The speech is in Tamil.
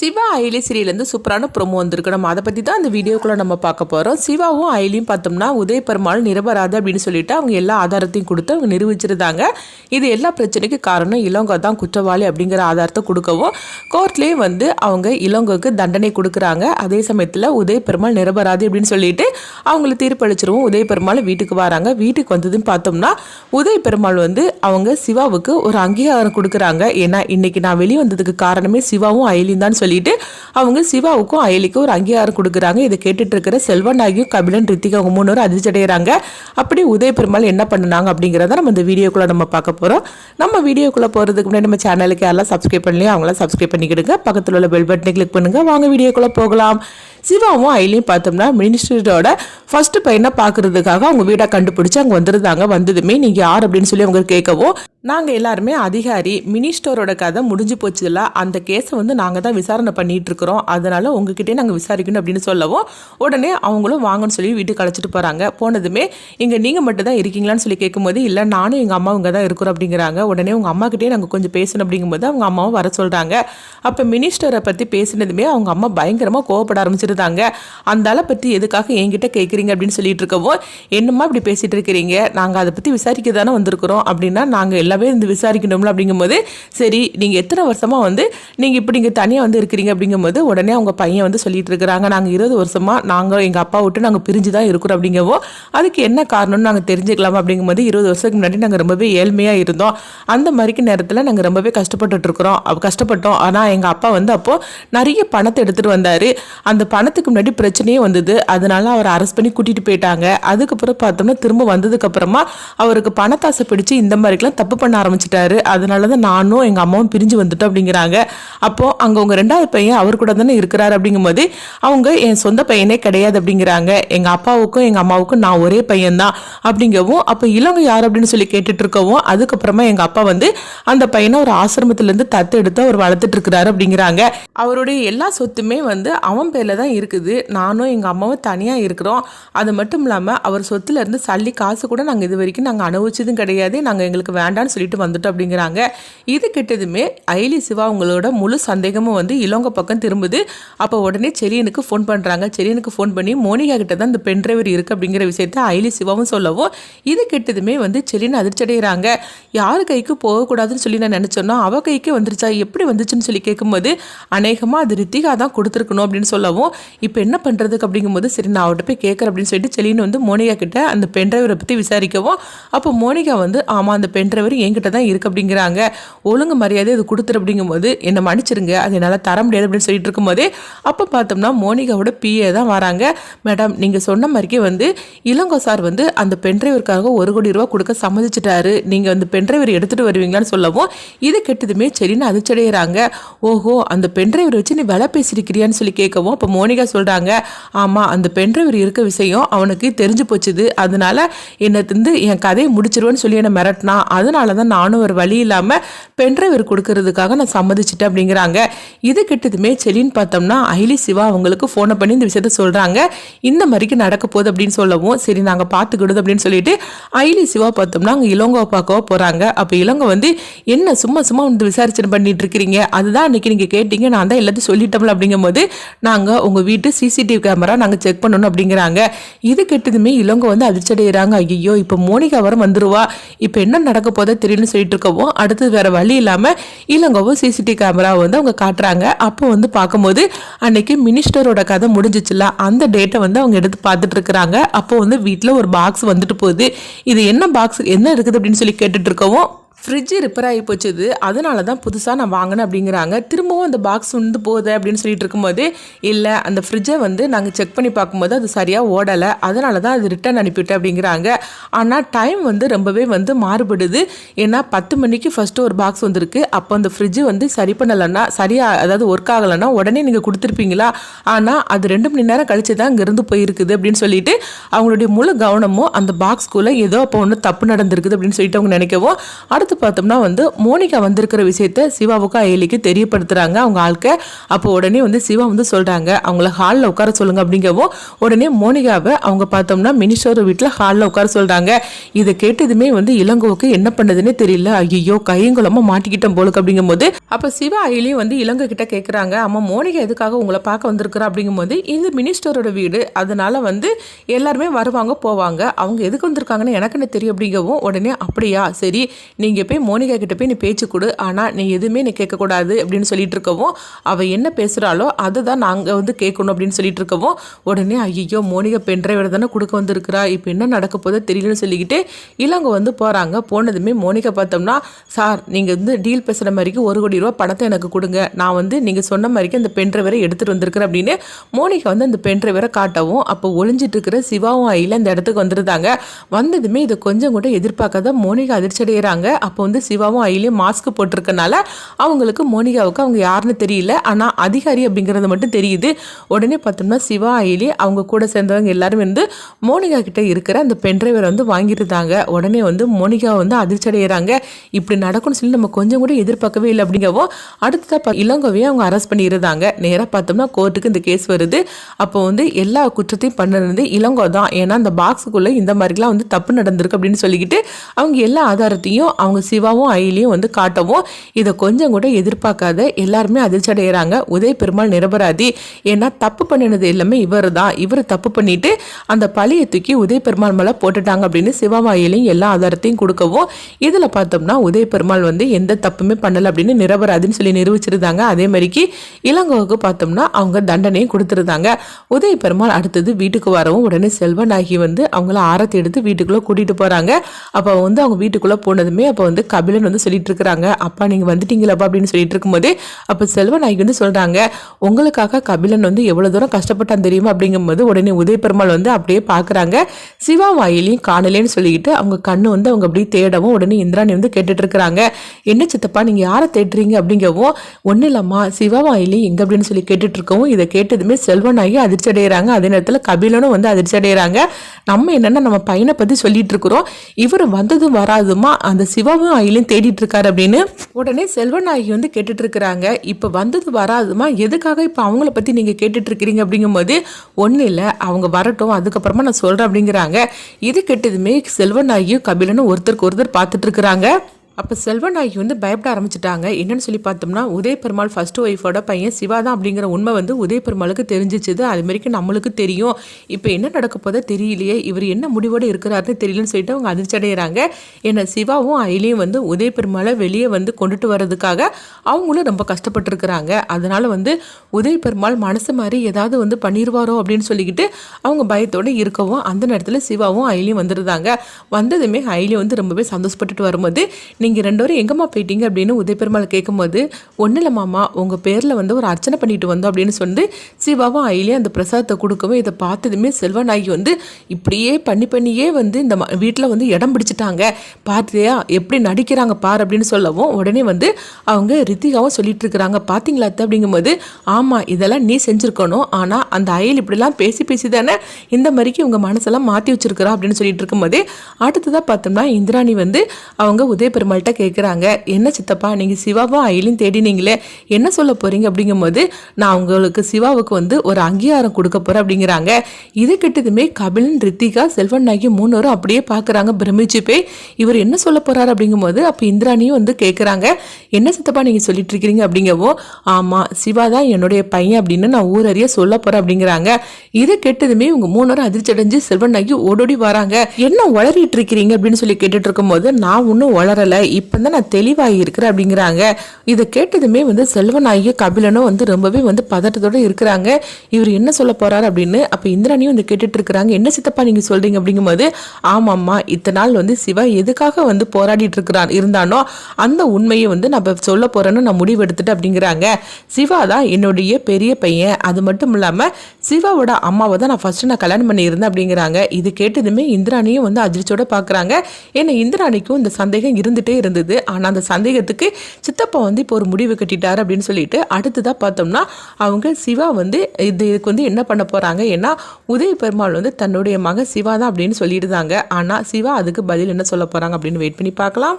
சிவா அயலி சீரியல்லேருந்து சூப்பரான ப்ரோமோ வந்திருக்கு. நம்ம அதை பற்றி தான் அந்த வீடியோக்குள்ளே நம்ம பார்க்க போகிறோம் சிவாவும் அயலியும் பார்த்தோம்னா உதய பெருமாள் நிரபராது அப்படின்னு சொல்லிட்டு அவங்க எல்லா ஆதாரத்தையும் கொடுத்து அவங்க நிரூபிச்சிருந்தாங்க. இது எல்லா பிரச்சனைக்கு காரணம் இளங்கோ தான் குற்றவாளி அப்படிங்கிற ஆதாரத்தை கொடுக்கவும் கோர்ட்லேயும் வந்து அவங்க இளங்கோவுக்கு தண்டனை கொடுக்குறாங்க. அதே சமயத்தில் உதய பெருமாள் நிரபராது அப்படின்னு சொல்லிட்டு அவங்கள தீர்ப்பளிச்சிருவோம். உதய பெருமாள் வீட்டுக்கு வராங்க. வீட்டுக்கு வந்ததுன்னு பார்த்தோம்னா உதய பெருமாள் வந்து அவங்க சிவாவுக்கு ஒரு அங்கீகாரம் கொடுக்குறாங்க. ஏன்னா இன்னைக்கு நான் வெளியே வந்ததுக்கு காரணமே சிவாவும் ஐலியும் தான் சொல்லிட்டு அவங்க சிவாவுக்கும் அயலிக்கும் ஒரு அங்கீகாரம் கொடுக்குறாங்க. இதை கேட்டுட்டு இருக்கிற செல்வநாயகியும் கபிலன் ரித்திகா அவங்க மூணு பேரும் அதிர்ச்சி அடைகிறாங்க அப்படி உதய பெருமாள் என்ன பண்ணாங்க அப்படிங்கிறத நம்ம இந்த வீடியோக்குள்ளே நம்ம பார்க்க போகிறோம் நம்ம வீடியோக்குள்ளே போகிறதுக்கு முன்னாடி நம்ம சேனலுக்கு யாரெல்லாம் சப்ஸ்கிரைப் பண்ணலையோ அவங்களாம் சப்ஸ்கிரைப் பண்ணிக்கிடுங்க. பக்கத்தில் உள்ள பெல் பட்டனை கிளிக் பண்ணுங்க. வாங்க வீடியோக்குள்ளே போகலாம். சிவாவும் அயலியும் பார்த்தோம்னா மினிஸ்டரோட ஃபர்ஸ்ட் பையனை பார்க்கறதுக்காக அவங்க வீடை கண்டுபிடிச்சு அங்கே வந்துருந்தாங்க. வந்ததுமே நீங்கள் யார் அப்படின்னு சொல்லி அவங்க கேட்கவும் நாங்கள் எல்லாருமே அதிகாரி மினிஸ்டரோட கதை முடிஞ்சு போச்சுல அந்த கேஸை வந்து நாங்கள் தான் விசாரணை பண்ணிகிட்டு இருக்கிறோம். அதனால் உங்ககிட்டயே நாங்கள் விசாரிக்கணும் அப்படின்னு சொல்லவும் உடனே அவங்களும் வாங்கன்னு சொல்லி வீட்டுக்கு அழைச்சிட்டு போகிறாங்க போனதுமே இங்கே நீங்கள் மட்டும் தான் இருக்கீங்களான்னு சொல்லி கேட்கும்போது இல்லை நானும் எங்கள் அம்மா இங்கே தான் இருக்கிறோம் அப்படிங்கிறாங்க. உடனே உங்கள் அம்மாக்கிட்டே நாங்கள் கொஞ்சம் பேசணும் அப்படிங்கும்போது அவங்க அம்மாவும் வர சொல்கிறாங்க அப்போ மினிஸ்டரை பற்றி பேசினதுமே அவங்க அம்மா பயங்கரமாக கோவப்பட ஆரம்பிச்சிருந்தாங்க. அந்த ஆளை பற்றி எதுக்காக என்கிட்ட கேட்குறீங்க அப்படின்னு சொல்லிட்டு இருக்கவும் என்னம்மா இப்படி பேசிகிட்டு இருக்கிறீங்க? நாங்கள் அதை பற்றி விசாரிக்க தானே வந்திருக்கிறோம் அப்படின்னா நாங்கள் எல்லாமே இருந்து விசாரிக்கணும்ல அப்படிங்கும்போது சரி நீங்கள் எத்தனை வருஷமாக வந்து நீங்கள் இப்படி இங்கே தனியாக வந்து இருக்கிறீங்க அப்படிங்கும்போது உடனே அவங்க பையன் வந்து சொல்லிட்டு இருக்கிறாங்க. நாங்கள் இருபது வருஷமாக நாங்கள் எங்கள் அப்பா விட்டு நாங்கள் பிரிஞ்சு தான் இருக்கிறோம் அப்படிங்கவோ அதுக்கு என்ன காரணம்னு நாங்கள் தெரிஞ்சுக்கலாம் அப்படிங்கும்போது இருபது வருஷத்துக்கு முன்னாடி நாங்கள் ரொம்பவே ஏழ்மையாக இருந்தோம். அந்த மாதிரிக்கு நேரத்தில் நாங்கள் ரொம்பவே கஷ்டப்பட்டுட்டு இருக்கிறோம். கஷ்டப்பட்டோம். ஆனால் எங்கள் அப்பா வந்து அப்போது நிறைய பணத்தை எடுத்துகிட்டு வந்தார். அந்த பணத்துக்கு முன்னாடி பிரச்சனையே வந்தது. அதனால அவரை அரெஸ்ட் பண்ணி கூட்டிகிட்டு போயிட்டாங்க. அதுக்கப்புறம் பார்த்தோம்னா திரும்ப வந்ததுக்கப்புறமா அவருக்கு பணத்தாசை பிடிச்சு இந்த மாதிரிக்கெல்லாம் தப்பு பண்ண ஆரம்பிச்சிட்டாரு. அதனால தான் நானும் எங்கள் அம்மாவும் பிரிஞ்சு வந்துட்டோம் அப்படிங்கிறாங்க. அப்போது அங்கே உங்கள் ரெண்டாவது பையன் அவர் கூட தானே இருக்கிறாரு அப்படிங்கும்போது அவங்க என் சொந்த பையனே கிடையாது அப்படிங்கிறாங்க. எங்கள் அப்பாவுக்கும் எங்கள் அம்மாவுக்கும் நான் ஒரே பையன்தான் அப்படிங்கவும் அப்போ இளங்க யார் அப்படின்னு சொல்லி கேட்டுட்டு இருக்கவும் அதுக்கப்புறமா எங்கள் அப்பா வந்து அந்த பையனை ஒரு ஆசிரமத்திலேருந்து தத்து எடுத்து அவர் வளர்த்துட்டு இருக்கிறாரு அப்படிங்கிறாங்க. அவருடைய எல்லா சொத்துமே வந்து அவன் பேரில் தான் இருக்குது. நானும் எங்கள் அம்மாவும் தனியாக இருக்கிறோம். அது மட்டும் இல்லாமல் அவர் சொத்துலேருந்து சல்லி காசு கூட நாங்கள் இது வரைக்கும் நாங்கள் அனுபவிச்சதும் கிடையாது. நாங்கள் எங்களுக்கு வேண்டாம்னு சொல்லிட்டு வந்துட்டு அப்படிங்கிறாங்க. இது கெட்டதுமே ஐலி சிவா அவங்களோட முழு சந்தேகமும் வந்து இளங்க பக்கம் திரும்புது. அப்போ உடனே செலியனுக்கு ஃபோன் பண்ணுறாங்க செலியனுக்கு ஃபோன் பண்ணி மோனிகா கிட்ட தான் இந்த பென் டிரைவர் இருக்குது அப்படிங்கிற விஷயத்த ஐலி சிவாவும் சொல்லவும் இது கெட்டதுமே வந்து செலின் அதிர்ச்சி அடைகிறாங்க யார் கைக்கு போகக்கூடாதுன்னு சொல்லி நான் நினச்சோன்னா அவள் கைக்கு வந்துருச்சா? எப்படி வந்துச்சுன்னு சொல்லி கேட்கும்போது அநேகமாக அது ரித்திகா தான் கொடுத்துருக்கணும் அப்படின்னு சொல்லவும் இப்போ என்ன பண்ணுறதுக்கு அப்படிங்கும்போது சரி நான் அவர்கிட்ட போய் கேட்குறேன் அப்படின்னு சொல்லிட்டு செலின் வந்து மோனிகா கிட்ட அந்த பென் டிரைவரை பற்றி விசாரிக்கவும் அப்போ மோனிகா வந்து ஆமாம் அந்த பென் டிரைவர் என்கிட்ட தான் இருக்கு அப்படிங்கிறாங்க. ஒழுங்கு மரியாதை அது கொடுத்துரு அப்படிங்கும்போது என்னை மன்னிச்சிருங்க அது என்னால் தர முடியாது அப்படின்னு சொல்லிட்டு இருக்கும்போதே அப்போ பார்த்தோம்னா மோனிகாவோட பிஏ தான் வராங்க. மேடம் நீங்கள் சொன்ன மாதிரிக்கே வந்து இளங்கோ சார் வந்து அந்த பென்ட்ரைவருக்காக ஒரு கோடி ரூபா கொடுக்க சம்மதிச்சிட்டாரு. நீங்கள் அந்த பென்ட்ரைவர் எடுத்துகிட்டு வருவீங்களான்னு சொல்லவும் இது கெட்டதுமே சரின்னு அதிர்ச்சடைகிறாங்க ஓஹோ அந்த பென்ட்ரைவர் வச்சு நீ விலை பேசியிருக்கிறியான்னு சொல்லி கேட்கவும் அப்போ மோனிகா சொல்கிறாங்க ஆமாம் அந்த பென்ட்ரைவர் இருக்க விஷயம் அவனுக்கு தெரிஞ்சு போச்சுது. அதனால என்னை வந்து என் கதையை முடிச்சிருவேன்னு சொல்லி என்னை மிரட்டினா. அதனால தான் நானும் ஒரு வழி இல்லாமல் பென்ட்ரைவர் கொடுக்கறதுக்காக நான் சம்மதிச்சிட்டேன் அப்படிங்கிறாங்க. இது கெட்டதுமே செலின்னு பார்த்தோம்னா ஐலி சிவா அவங்களுக்கு ஃபோனை பண்ணி இந்த விஷயத்த சொல்கிறாங்க இந்த மாதிரிக்கு நடக்க போகுது அப்படின்னு சொல்லவும் சரி நாங்கள் பார்த்துக்கிடுது அப்படின்னு சொல்லிட்டு ஐலி சிவா பார்த்தோம்னா அங்கே இளங்கோ பார்க்கவோ போகிறாங்க அப்போ இளங்கோ வந்து என்ன சும்மா சும்மா வந்து விசாரிச்சு பண்ணிட்டு இருக்கிறீங்க? அதுதான் அன்னைக்கு நீங்கள் கேட்டீங்க நான் தான் எல்லாத்தையும் சொல்லிட்டோம்ல அப்படிங்கும்போது நாங்கள் உங்கள் வீட்டு சிசிடிவி கேமரா நாங்கள் செக் பண்ணணும் அப்படிங்கிறாங்க. இது கெட்டதுமே இளங்கோ வந்து அதிர்ச்சி அடைகிறாங்க ஐயோ இப்போ மோனிகா வரம் வந்துருவா. இப்போ என்ன நடக்க போதோ தெரியும்னு சொல்லிட்டு இருக்கவும் அடுத்தது வேற வழி இல்லாமல் இளங்கோவும் சிசிடிவி கேமரா வந்து அவங்க காட்டுறாங்க. அப்போ வந்து பார்க்கும்போது அன்னைக்கு மினிஸ்டரோட கதை முடிஞ்சிச்சுல அந்த டேட்டை வந்து அவங்க எடுத்து பார்த்துட்டு இருக்கிறாங்க அப்போ வந்து வீட்டில் ஒரு பாக்ஸ் வந்துட்டு போகுது. இது என்ன பாக்ஸ் என்ன இருக்குது அப்படின்னு சொல்லி கேட்டுட்டு இருக்கவும் ஃப்ரிட்ஜு ரிப்பேர் ஆகி போச்சுது. அதனால தான் புதுசாக நான் வாங்கினேன் அப்படிங்கிறாங்க. திரும்பவும் அந்த பாக்ஸ் வந்து போகுது அப்படின்னு சொல்லிட்டு இருக்கும்போது இல்லை அந்த ஃப்ரிட்ஜை வந்து நாங்கள் செக் பண்ணி பார்க்கும்போது அது சரியாக ஓடலை. அதனால தான் அது ரிட்டர்ன் அனுப்பிவிட்டேன் அப்படிங்கிறாங்க. ஆனால் டைம் வந்து ரொம்பவே வந்து மாறுபடுது. ஏன்னா பத்து மணிக்கு ஃபஸ்ட்டு ஒரு பாக்ஸ் வந்திருக்கு. அப்போ அந்த ஃப்ரிட்ஜு வந்து சரி பண்ணலைன்னா சரியாக அதாவது ஒர்க் ஆகலைன்னா உடனே நீங்கள் கொடுத்துருப்பீங்களா? ஆனால் அது ரெண்டு மணி நேரம் கழிச்சு தான் இங்கேருந்து போயிருக்குது அப்படின்னு சொல்லிட்டு அவங்களுடைய முழு கவனமும் அந்த பாக்ஸ்குள்ளே ஏதோ அப்போ ஒன்று தப்பு நடந்திருக்குது அப்படின்னு சொல்லிட்டு அவங்க நினைக்கவும் அடுத்து அடுத்து பார்த்தோம்னா வந்து மோனிகா வந்திருக்கிற விஷயத்த சிவாவுக்கு அயலிக்கு தெரியப்படுத்துறாங்க. அவங்க ஆட்க அப்போ உடனே வந்து சிவா வந்து சொல்கிறாங்க அவங்கள ஹாலில் உட்கார சொல்லுங்க அப்படிங்கவும் உடனே மோனிகாவை அவங்க பார்த்தோம்னா மினிஸ்டர் வீட்டில் ஹாலில் உட்கார சொல்கிறாங்க இதை கேட்டதுமே வந்து இளங்கோவுக்கு என்ன பண்ணதுன்னே தெரியல. ஐயோ கையங்குளமா மாட்டிக்கிட்டோம் போலுக்கு அப்படிங்கும்போது அப்போ சிவா அயலியும் வந்து இளங்கோ கிட்ட கேட்குறாங்க அம்மா மோனிகா எதுக்காக உங்களை பார்க்க வந்திருக்கிறா? அப்படிங்கும்போது இது மினிஸ்டரோட வீடு அதனால வந்து எல்லாருமே வருவாங்க போவாங்க. அவங்க எதுக்கு வந்திருக்காங்கன்னு எனக்குன்னு தெரியும் அப்படிங்கவும் உடனே அப்படியா சரி நீங்கள் போய் மோனிகா கிட்ட போய் நீ பேச்சு கொடு. ஆனால் நீ எதுவுமே நீ கேட்கக்கூடாது அப்படின்னு சொல்லிட்டு இருக்கவும் அவள் என்ன பேசுகிறாளோ அதை தான் நாங்கள் வந்து கேட்கணும் அப்படின்னு சொல்லிட்டு இருக்கவும் உடனே ஐயோ மோனிகா பென்ட்ரைவர் தானே கொடுக்க வந்திருக்கிறா. இப்போ என்ன நடக்க போதோ தெரியலன்னு சொல்லிக்கிட்டு இளங்க வந்து போகிறாங்க போனதுமே மோனிகா பார்த்தோம்னா சார் நீங்கள் வந்து டீல் பேசுகிற மாதிரிக்கு ஒரு கோடி ரூபா பணத்தை எனக்கு கொடுங்க. நான் வந்து நீங்கள் சொன்ன மாதிரிக்கு அந்த பென்ட்ரைவரை எடுத்துகிட்டு வந்திருக்கிறேன் அப்படின்னு மோனிகா வந்து அந்த பென்ட்ரைவரை காட்டவும் அப்போ ஒளிஞ்சிட்டு இருக்கிற சிவாவும் ஐயில் அந்த இடத்துக்கு வந்துருந்தாங்க. வந்ததுமே இதை கொஞ்சம் கூட எதிர்பார்க்காத மோனிகா அதிர்ச்சி அடைகிறாங்க அப்போ வந்து சிவாவும் ஐலியும் மாஸ்க் போட்டிருக்கனால அவங்களுக்கு மோனிகாவுக்கு அவங்க யாருன்னு தெரியல. ஆனால் அதிகாரி அப்படிங்கிறது மட்டும் தெரியுது. உடனே பார்த்தோம்னா சிவா ஐலி அவங்க கூட சேர்ந்தவங்க எல்லாரும் வந்து மோனிகா கிட்ட இருக்கிற அந்த பென்ட்ரைவர் வந்து வாங்கியிருந்தாங்க. உடனே வந்து மோனிகா வந்து அதிர்ச்சி அடைகிறாங்க இப்படி நடக்கும்னு சொல்லி நம்ம கொஞ்சம் கூட எதிர்பார்க்கவே இல்லை அப்படிங்கவோ அடுத்ததாக இளங்கோவையும் அவங்க அரெஸ்ட் பண்ணியிருந்தாங்க. நேராக பார்த்தோம்னா கோர்ட்டுக்கு இந்த கேஸ் வருது. அப்போ வந்து எல்லா குற்றத்தையும் பண்ணது இளங்கோ தான். ஏன்னா அந்த பாக்ஸுக்குள்ளே இந்த மாதிரிலாம் வந்து தப்பு நடந்திருக்கு அப்படின்னு சொல்லிக்கிட்டு அவங்க எல்லா ஆதாரத்தையும் அவங்க சிவாவும் அயிலையும் வந்து காட்டவும் இதை கொஞ்சம் கூட எதிர்பார்க்காத எல்லாருமே அதிர்ச்சி அடைகிறாங்க உதய பெருமாள் நிரபராதி. ஏன்னா தப்பு பண்ணினது எல்லாமே இவர் தான் இவர் தப்பு பண்ணிட்டு அந்த பழியை தூக்கி உதய பெருமாள் மேலே போட்டுட்டாங்க அப்படின்னு சிவாவாயிலையும் எல்லா ஆதாரத்தையும் கொடுக்கவும் இதில் பார்த்தோம்னா உதய பெருமாள் வந்து எந்த தப்புமே பண்ணலை அப்படின்னு நிரபராதின்னு சொல்லி நிரூபிச்சிருந்தாங்க. அதே மாதிரிக்கு இளங்கோவுக்கு பார்த்தோம்னா அவங்க தண்டனையும் கொடுத்துருந்தாங்க. உதய பெருமாள் அடுத்தது வீட்டுக்கு வரவும் உடனே செல்வநாயகி வந்து அவங்கள ஆரத்தி எடுத்து வீட்டுக்குள்ளே கூட்டிகிட்டு போகிறாங்க அப்போ வந்து அவங்க வீட்டுக்குள்ளே போனதுமே அப்போ வந்து கபிலன் வந்து சொல்லிட்டு இருக்கிறாங்க அப்பா நீங்கள் வந்துட்டீங்களப்பா அப்படின்னு சொல்லிட்டு இருக்கும்போது அப்போ செல்வநாயகி வந்து சொல்கிறாங்க உங்களுக்காக கபிலன் வந்து எவ்வளோ தூரம் கஷ்டப்பட்டான் தெரியுமா? அப்படிங்கும்போது உடனே உதய பெருமாள் வந்து அப்படியே பார்க்குறாங்க. சிவா வாயிலையும் காணலேன்னு சொல்லிக்கிட்டு அவங்க கண்ணு வந்து அவங்க அப்படியே தேடவும் உடனே இந்திராணி வந்து கேட்டுட்டு இருக்கிறாங்க என்ன சித்தப்பா நீங்கள் யாரை தேடுறீங்க? அப்படிங்கவும் ஒன்றும் இல்லைம்மா சிவா வாயிலையும் எங்கே? அப்படின்னு சொல்லி கேட்டுட்டு இருக்கவும் இதை கேட்டதுமே செல்வனாகி அதிர்ச்சி அடைகிறாங்க அதே நேரத்தில் கபிலனும் வந்து அதிர்ச்சி அடைகிறாங்க நம்ம என்னென்னா நம்ம பையனை பற்றி சொல்லிட்டு இருக்கிறோம் இவர் வந்ததும் வராதுமா? அந்த சிவாவும் ஆயிலும் தேடிட்டு இருக்காரு அப்படின்னு உடனே செல்வநாயகி வந்து கேட்டுட்டு இருக்கிறாங்க இப்போ வந்தது வராதுமா? எதுக்காக இப்போ அவங்கள பற்றி நீங்கள் கேட்டுட்டு இருக்கிறீங்க அப்படிங்கும்போது ஒன்றும் இல்லை. அவங்க வரட்டும் அதுக்கப்புறமா நான் சொல்கிறேன் அப்படிங்கிறாங்க. இது கெட்டதுமே செல்வநாயகியும் கபிலனும் ஒருத்தருக்கு ஒருத்தர் பார்த்துட்டு இருக்கிறாங்க அப்போ செல்வநாயகி வந்து பயப்பட ஆரம்பிச்சிட்டாங்க. என்னன்னு சொல்லி பார்த்தோம்னா உதய பெருமாள் ஃபஸ்ட்டு ஒய்ஃபோட பையன் சிவா தான் அப்படிங்கிற உண்மை வந்து உதய பெருமாளுக்கு தெரிஞ்சிச்சுது. அது நம்மளுக்கு தெரியும். இப்போ என்ன நடக்க போதோ தெரியலையே இவர் என்ன முடிவோடு இருக்கிறாருன்னு தெரியலன்னு சொல்லிட்டு அவங்க அதிர்ச்சி அடைகிறாங்க ஏன்னா சிவாவும் அயிலையும் வந்து உதய பெருமாளை வெளியே வந்து கொண்டுட்டு வர்றதுக்காக அவங்களும் ரொம்ப கஷ்டப்பட்டுருக்குறாங்க. அதனால் வந்து உதய பெருமாள் மனசு மாதிரி ஏதாவது வந்து பண்ணிடுவாரோ அப்படின்னு சொல்லிக்கிட்டு அவங்க பயத்தோடு இருக்கவும் அந்த நேரத்தில் சிவாவும் அயிலையும் வந்துருந்தாங்க. வந்ததுமே அயிலி வந்து ரொம்பவே சந்தோஷப்பட்டுட்டு வரும்போது நீங்கள் ரெண்டு பேரும் எங்கம்மா போயிட்டீங்க அப்படின்னு உதயபெருமாள் கேட்கும்போது ஒன்றும் இல்லை மாமா உங்கள் பேரில் வந்து ஒரு அர்ச்சனை பண்ணிட்டு வந்தோம் அப்படின்னு சொல்லி சிவாவும் ஐலியும் அந்த பிரசாதத்தை கொடுக்கவும் இதை பார்த்ததுமே செல்வநாயகி வந்து இப்படியே பண்ணி பண்ணியே வந்து இந்த வீட்டில் வந்து இடம் பிடிச்சிட்டாங்க. பார்த்தியா எப்படி நடிக்கிறாங்க பார் அப்படின்னு சொல்லவும் உடனே வந்து அவங்க ரித்திகாவும் சொல்லிட்டு இருக்கிறாங்க. பார்த்தீங்களா அத்தை? அப்படிங்கும்போது ஆமாம் இதெல்லாம் நீ செஞ்சுருக்கணும். ஆனால் அந்த அயல் இப்படிலாம் பேசி பேசி தானே இந்த மாதிரிக்கு உங்கள் மனசெல்லாம் மாற்றி வச்சிருக்கிறா அப்படின்னு சொல்லிட்டு இருக்கும்போது அடுத்ததாக பார்த்தோம்னா இந்திராணி வந்து அவங்க உதய பெருமாள்கிட்ட கேட்குறாங்க என்ன சித்தப்பா நீங்கள் சிவாவும் அயிலையும் தேடினீங்களே? என்ன சொல்ல போகிறீங்க அப்படிங்கும்போது நான் உங்களுக்கு சிவாவுக்கு வந்து ஒரு அங்கீகாரம் கொடுக்க போகிறேன் அப்படிங்கிறாங்க. இது கிட்டதுமே கபிலன் ரித்திகா செல்வன் நாயகி மூணரும் அப்படியே பார்க்குறாங்க பிரமிச்சு போய் இவர் என்ன சொல்ல போகிறாரு அப்படிங்கும்போது அப்போ இந்திராணியும் வந்து கேட்குறாங்க என்ன சித்தப்பா நீங்கள் சொல்லிட்டு இருக்கிறீங்க? அப்படிங்கவோ ஆமாம் சிவா தான் என்னுடைய பையன் அப்படின்னு நான் ஊரறிய சொல்ல போகிறேன் அப்படிங்கிறாங்க. இதை கெட்டதுமே இவங்க மூணரும் அதிர்ச்சி அடைஞ்சு செல்வன் நாயகி ஓடோடி வராங்க. என்ன உளறிட்டு இருக்கிறீங்க? அப்படின்னு சொல்லி கேட்டுட்டு இருக்கும்போது நான் ஒன்றும் உளரல இப்போ தான் நான் தெளிவாகி இருக்கிறேன் அப்படிங்கிறாங்க. இதை கேட்டதுமே வந்து செல்வநாயகி கபிலனும் வந்து ரொம்பவே வந்து பதட்டத்தோடு இருக்கிறாங்க. இவர் என்ன சொல்ல போகிறார் அப்படின்னு அப்போ இந்திராணியும் வந்து கேட்டுட்டு இருக்கிறாங்க. என்ன சித்தப்பா நீங்கள் சொல்கிறீங்க அப்படிங்கும்போது ஆமாம்மா இத்தனை நாள் வந்து சிவா எதுக்காக வந்து போராடிட்டு இருக்கிறான் இருந்தானோ அந்த உண்மையை வந்து நம்ம சொல்ல போகிறேன்னு நான் முடிவெடுத்துட்டு அப்படிங்கிறாங்க. சிவா தான் என்னுடைய பெரிய பையன். அது மட்டும் இல்லாமல் சிவாவோட அம்மாவை தான் நான் ஃபஸ்ட்டு நான் கல்யாணம் பண்ணியிருந்தேன் அப்படிங்கிறாங்க. இது கேட்டதுமே இந்திராணியும் வந்து அதிர்ச்சியோட பார்க்குறாங்க ஏன்னா இந்திராணிக்கும் இந்த சந்தேகம் இருந்துகிட்டே இருந்தது. ஆனால் அந்த சந்தேகத்துக்கு சித்தப்பா வந்து இப்போ ஒரு முடிவு கட்டிட்டார் அப்படின்னு சொல்லிட்டு அடுத்ததாக பார்த்தோம்னா அவங்க சிவா வந்து இது இதுக்கு வந்து என்ன பண்ண போகிறாங்க ஏன்னா உதய பெருமாள் வந்து தன்னுடைய மகன் சிவா தான் அப்படின்னு சொல்லிடுதாங்க. ஆனால் சிவா அதுக்கு பதில் என்ன சொல்ல போகிறாங்க அப்படின்னு வெயிட் பண்ணி பார்க்கலாம்.